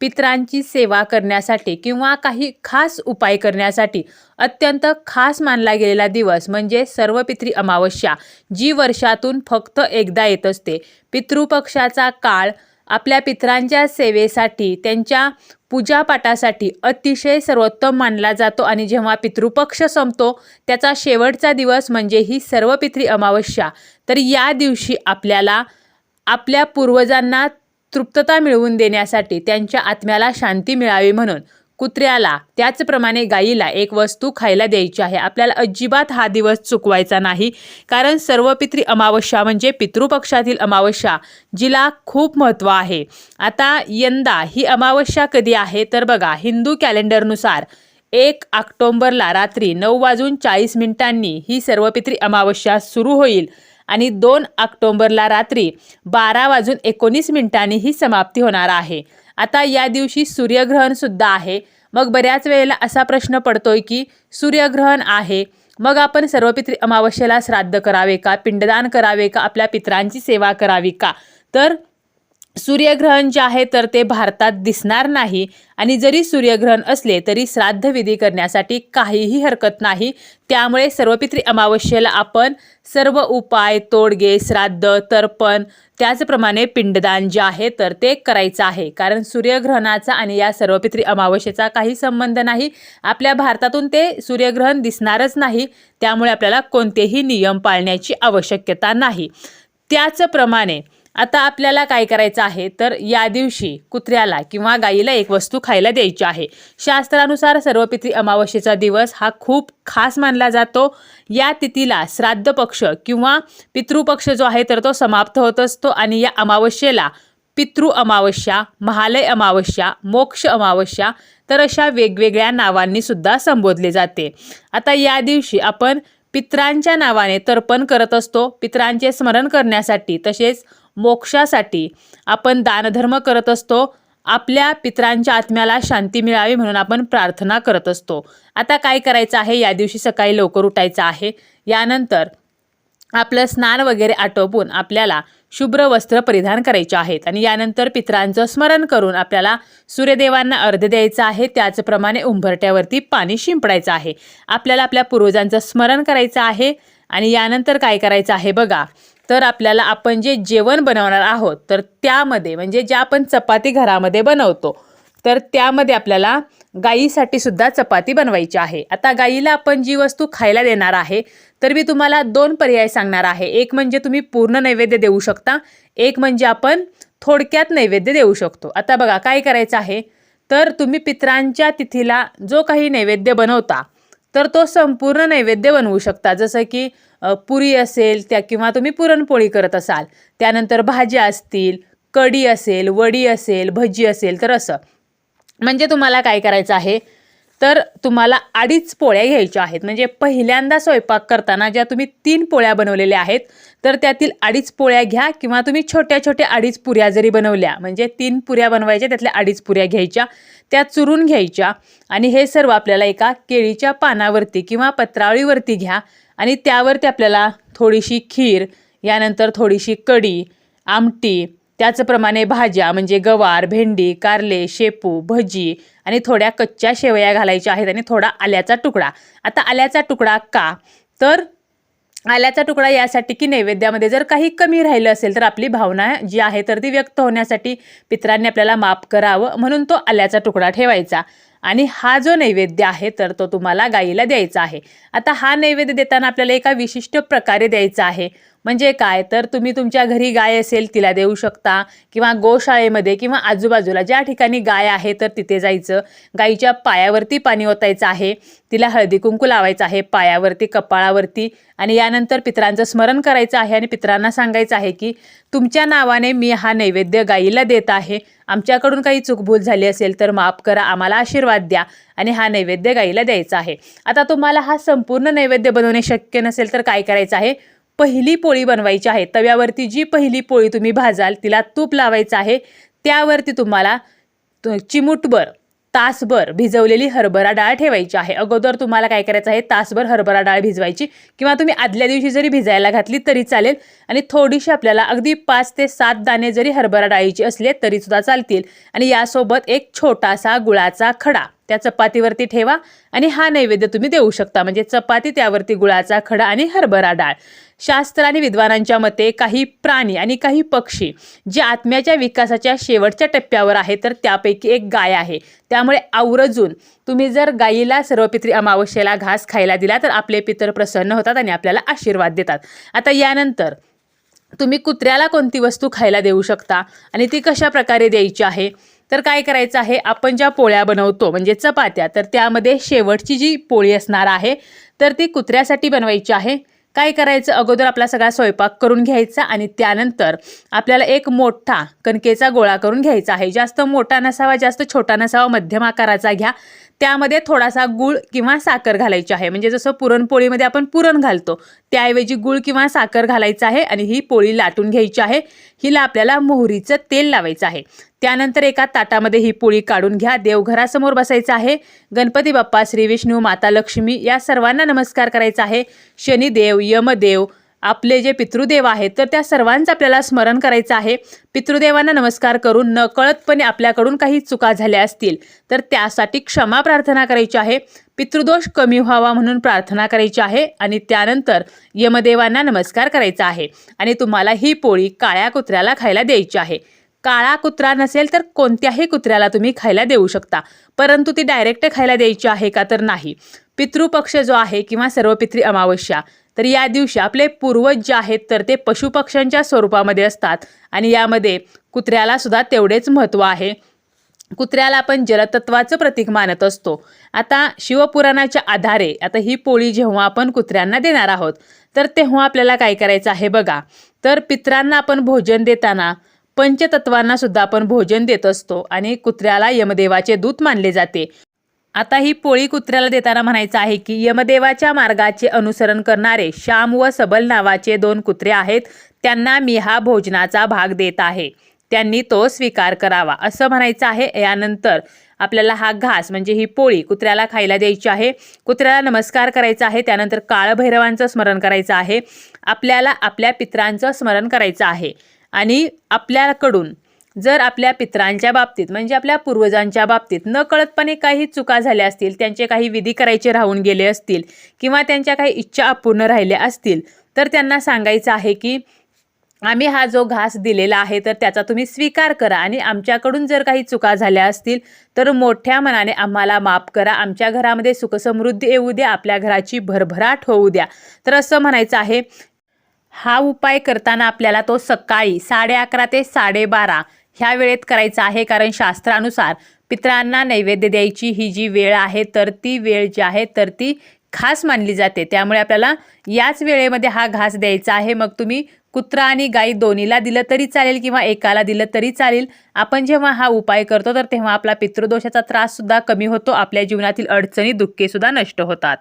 पित्रांची सेवा करण्यासाठी किंवा काही खास उपाय करण्यासाठी अत्यंत खास मानला गेलेला दिवस म्हणजे सर्व पित्री अमावस्या जी वर्षातून फक्त एकदा येत असते. पितृपक्षाचा काळ आपल्या पितरांच्या सेवेसाठी त्यांच्या पूजापाठासाठी अतिशय सर्वोत्तम मानला जातो आणि जेव्हा पितृपक्ष संपतो त्याचा शेवटचा दिवस म्हणजे ही सर्व सर्वपित्री अमावस्या. तर या दिवशी आपल्याला आपल्या पूर्वजांना तृप्तता मिळवून देण्यासाठी त्यांच्या आत्म्याला शांती मिळावी म्हणून कुत्र्याला त्याचप्रमाणे गाईला एक वस्तू खायला द्यायची आहे. आपल्याला अजिबात हा दिवस चुकवायचा नाही. कारण सर्वपित्री अमावस्या म्हणजे पितृपक्षातील अमावस्या जिला खूप महत्त्व आहे. आता यंदा ही अमावस्या कधी आहे? तर बघा हिंदू कॅलेंडरनुसार एक ऑक्टोंबरला रात्री नऊ वाजून चाळीस मिनिटांनी ही सर्वपित्री अमावस्या सुरू होईल. आणि दोन ऑक्टोंबरला रात्री बारा वाजून एकोणीस मिनिटांनी ही समाप्ती होणार आहे. आता या दिवशी सूर्यग्रहणसुद्धा आहे. मग बऱ्याच वेळेला असा प्रश्न पडतोय की सूर्यग्रहण आहे. मग आपण सर्वपित्री अमावस्येला श्राद्ध करावे का? पिंडदान करावे का? आपल्या पित्रांची सेवा करावी का? तर सूर्यग्रहण जे आहे तर ते भारतात दिसणार नाही. आणि जरी सूर्यग्रहण असले तरी श्राद्धविधी करण्यासाठी काहीही हरकत नाही. त्यामुळे सर्वपित्री अमावस्येला आपण सर्व उपाय तोडगे श्राद्ध तर्पण त्याचप्रमाणे पिंडदान जे आहे तर ते करायचं आहे. कारण सूर्यग्रहणाचा आणि या सर्वपित्री अमावस्येचा काही संबंध नाही. आपल्या भारतातून ते सूर्यग्रहण दिसणारच नाही. त्यामुळे आपल्याला कोणतेही नियम पाळण्याची आवश्यकता नाही. त्याचप्रमाणे आता आपल्याला काय करायचं आहे? तर या दिवशी कुत्र्याला किंवा गाईला एक वस्तू खायला द्यायची आहे. शास्त्रानुसार सर्वपित्री अमावस्येचा दिवस हा खूप खास मानला जातो. या तिथीला श्राद्ध पक्ष किंवा पितृपक्ष जो आहे तर तो समाप्त होत असतो आणि या अमावस्येला पितृ अमावस्या महालय अमावस्या मोक्ष अमावस्या तर अशा वेगवेगळ्या नावांनी सुद्धा संबोधले जाते. आता या दिवशी आपण पित्रांच्या नावाने तर्पण करत असतो. पित्रांचे स्मरण करण्यासाठी तसेच मोक्षासाठी आपण दानधर्म करत असतो आपल्या पित्रांच्या आत्म्याला शांती मिळावी म्हणून आपण प्रार्थना करत असतो. आता काय करायचं आहे? या दिवशी सकाळी लवकर उठायचं आहे. यानंतर आपलं स्नान वगैरे आटोपून आपल्याला शुभ्र वस्त्र परिधान करायचे आहेत आणि यानंतर पित्रांचं स्मरण करून आपल्याला सूर्यदेवांना अर्ध द्यायचं आहे. त्याचप्रमाणे उंबरट्यावरती पाणी शिंपडायचं आहे. आपल्याला आपल्या पूर्वजांचं स्मरण करायचं आहे आणि यानंतर काय करायचं आहे? बघा तर आपल्याला आपण जे जेवण बनवणार आहोत तर त्यामध्ये म्हणजे ज्या आपण चपाती घरामध्ये बनवतो तर त्यामध्ये आपल्याला गाईसाठी सुद्धा चपाती बनवायची आहे. आता गाईला आपण जी वस्तू खायला देणार आहे तर मी तुम्हाला दोन पर्याय सांगणार आहे. एक म्हणजे तुम्ही पूर्ण नैवेद्य देऊ शकता एक म्हणजे आपण थोडक्यात नैवेद्य देऊ शकतो. आता बघा काय करायचं आहे? तर तुम्ही पित्रांच्या तिथीला जो काही नैवेद्य बनवता तर तो संपूर्ण नैवेद्य बनवू शकता. जसं की पुरी असेल त्या किंवा तुम्ही पुरणपोळी करत असाल त्यानंतर भाज्या असतील कढी असेल वडी असेल भजी असेल तर असं. म्हणजे तुम्हाला काय करायचं आहे? तर तुम्हाला अडीच पोळ्या घ्यायच्या आहेत. म्हणजे पहिल्यांदा स्वयंपाक करताना ज्या तुम्ही तीन पोळ्या बनवलेल्या आहेत तर त्यातील अडीच पोळ्या घ्या किंवा तुम्ही छोट्या छोट्या अडीच पुऱ्या जरी बनवल्या म्हणजे तीन पुऱ्या बनवायच्या त्यातल्या अडीच पुऱ्या घ्यायच्या त्या चुरून घ्यायच्या आणि हे सर्व आपल्याला एका केळीच्या पानावरती किंवा पत्रावळीवरती घ्या आणि त्यावरती आपल्याला थोडीशी खीर यानंतर थोडीशी कढी आमटी त्याचप्रमाणे भाज्या म्हणजे गवार भेंडी कारले शेपू भजी आणि थोड्या कच्च्या शेवया घालायच्या आहेत आणि थोडा आल्याचा तुकडा. आता आल्याचा तुकडा का? तर आल्याचा तुकडा यासाठी की नैवेद्यामध्ये जर काही कमी राहिलं असेल तर आपली भावना जी आहे तर ती व्यक्त होण्यासाठी पित्रांनी आपल्याला माफ करावं म्हणून तो आल्याचा तुकडा ठेवायचा. आणि हा जो नैवेद्य आहे तर तो तुम्हाला गाईला द्यायचा आहे. आता हा नैवेद्य देताना आपल्याला एका विशिष्ट प्रकारे द्यायचा आहे. म्हणजे काय? तर तुम्ही तुमच्या घरी गाय असेल तिला देऊ शकता. किंवा गोशाळेमध्ये किंवा आजूबाजूला ज्या ठिकाणी गाय आहे तर तिथे जायचं. गाईच्या पायावरती पाणी ओतायचं आहे. तिला हळदी कुंकू लावायचं आहे पायावरती कपाळावरती. आणि यानंतर पित्रांचं स्मरण करायचं आहे आणि पित्रांना सांगायचं आहे की तुमच्या नावाने मी हा नैवेद्य गाईला देत आहे. आमच्याकडून काही चूकभूल झाली असेल तर माफ करा आम्हाला आशीर्वाद द्या. आणि हा नैवेद्य गाईला द्यायचा आहे. आता तुम्हाला हा संपूर्ण नैवेद्य बनवणे शक्य नसेल तर काय करायचं आहे? पहिली पोळी बनवायची आहे. तव्यावरती जी पहिली पोळी तुम्ही भाजाल तिला तूप लावायचं आहे. त्यावरती तुम्हाला त- चिमूटभर तासभर भिजवलेली हरभरा डाळ ठेवायची आहे. अगोदर तुम्हाला काय करायचं आहे तासभर हरभरा डाळ भिजवायची. किंवा तुम्ही आदल्या दिवशी जरी भिजायला घातली तरी चालेल. आणि थोडीशी आपल्याला अगदी पाच ते सात दाणे जरी हरभरा डाळीची असले तरीसुद्धा चालतील. आणि यासोबत एक छोटासा गुळाचा खडा. त्या चपातीवरती ठेवा आणि हा नैवेद्य तुम्ही देऊ शकता. म्हणजे चपाती त्यावरती गुळाचा खडा आणि हरभरा डाळ. शास्त्र आणि विद्वानांच्या मते काही प्राणी आणि काही पक्षी जे आत्म्याच्या विकासाच्या शेवटच्या टप्प्यावर आहे तर त्यापैकी एक गाय आहे. त्यामुळे आवर्जून तुम्ही जर गायीला सर्वपित्री अमावस्येला घास खायला दिला तर आपले पितर प्रसन्न होतात आणि आपल्याला आशीर्वाद देतात. आता यानंतर तुम्ही कुत्र्याला कोणती वस्तू खायला देऊ शकता आणि ती कशा प्रकारे द्यायची आहे? तर काय करायचं आहे? आपण ज्या पोळ्या बनवतो म्हणजे चपात्या तर त्यामध्ये शेवटची जी पोळी असणार आहे तर ती कुत्र्यासाठी बनवायची आहे. काय करायचं? अगोदर आपला सगळा स्वयंपाक करून घ्यायचा आणि त्यानंतर आपल्याला एक मोठा कणकेचा गोळा करून घ्यायचा आहे. जास्त मोठा नसावा जास्त छोटा नसावा मध्यम आकाराचा घ्या. त्यामध्ये थोडासा गूळ किंवा साखर घालायची आहे. म्हणजे जसं पुरणपोळीमध्ये आपण पुरण घालतो त्याऐवजी गूळ किंवा साखर घालायचं आहे आणि ही पोळी लाटून घ्यायची आहे. हिला आपल्याला मोहरीचं तेल लावायचं आहे. त्यानंतर एका ताटामध्ये ही पोळी काढून घ्या. देवघरासमोर बसायचं आहे. गणपती बाप्पा श्री विष्णू माता लक्ष्मी या सर्वांना नमस्कार करायचा आहे. शनिदेव यमदेव आपले जे पितृदेव आहेत तर त्या सर्वांचं आपल्याला स्मरण करायचं आहे. पितृदेवांना नमस्कार करून नकळतपणे आपल्याकडून काही चुका झाल्या असतील तर त्यासाठी क्षमा प्रार्थना करायची आहे. पितृदोष कमी व्हावा म्हणून प्रार्थना करायची आहे आणि त्यानंतर यमदेवांना नमस्कार करायचा आहे आणि तुम्हाला ही पोळी काळ्या कुत्र्याला खायला द्यायची आहे. काळा कुत्रा नसेल तर कोणत्याही कुत्र्याला तुम्ही खायला देऊ शकता परंतु ती डायरेक्ट खायला द्यायची आहे का तर नाही. पितृपक्ष जो आहे किंवा सर्वपित्री अमावस्या तर या दिवशी आपले पूर्वज जे आहेत तर ते पशुपक्ष्यांच्या स्वरूपामध्ये असतात. आणि यामध्ये कुत्र्याला सुद्धा तेवढेच महत्त्व आहे. कुत्र्याला आपण जलतत्वाचं प्रतीक मानत असतो. आता शिवपुराणाच्या आधारे आता ही पोळी जेव्हा आपण कुत्र्यांना देणार आहोत तर तेव्हा आपल्याला काय करायचं आहे बघा. तर पित्रांना आपण भोजन देताना पंचतत्वांना सुद्धा आपण भोजन देत असतो आणि कुत्र्याला यमदेवाचे दूत मानले जाते. आता ही पोळी कुत्र्याला देताना म्हणायचं आहे की यमदेवाच्या मार्गाचे अनुसरण करणारे श्याम व सबल नावाचे दोन कुत्रे आहेत. त्यांना मी हा भोजनाचा भाग देत आहे. त्यांनी तो स्वीकार करावा. असं म्हणायचं आहे. यानंतर आपल्याला हा घास म्हणजे ही पोळी कुत्र्याला खायला द्यायची आहे. कुत्र्याला नमस्कार करायचा आहे. त्यानंतर काळभैरवांचं स्मरण करायचं आहे. आपल्याला आपल्या पित्रांचं स्मरण करायचं आहे. आणि आपल्याकडून जर आपल्या पित्रांच्या बाबतीत म्हणजे आपल्या पूर्वजांच्या बाबतीत नकळतपणे काही चुका झाल्या असतील त्यांचे काही विधी करायचे राहून गेले असतील किंवा त्यांच्या काही इच्छा अपूर्ण राहिल्या असतील तर त्यांना सांगायचं आहे की आम्ही हा जो घास दिलेला आहे तर त्याचा तुम्ही स्वीकार करा आणि आमच्याकडून जर काही चुका झाल्या असतील तर मोठ्या मनाने आम्हाला माफ करा. आमच्या घरामध्ये सुखसमृद्धी येऊ द्या आपल्या घराची भरभराट होऊ द्या. तर असं म्हणायचं आहे हा उपाय करताना आपल्याला तो सकाळी साडे अकरा ते साडेबारा ह्या वेळेत करायचं आहे कारण शास्त्रानुसार पित्रांना नैवेद्य द्यायची ही जी वेळ आहे तर ती वेळ जी आहे तर ती खास मानली जाते. त्यामुळे आपल्याला याच वेळेमध्ये हा घास द्यायचा आहे. मग तुम्ही कुत्रा आणि गाई दोन्हीला दिलं तरी चालेल किंवा एकाला दिलं तरी चालेल. आपण जेव्हा हा उपाय करतो तर तेव्हा आपला पितृदोषाचा त्राससुद्धा कमी होतो. आपल्या जीवनातील अडचणी दुःखेसुद्धा नष्ट होतात.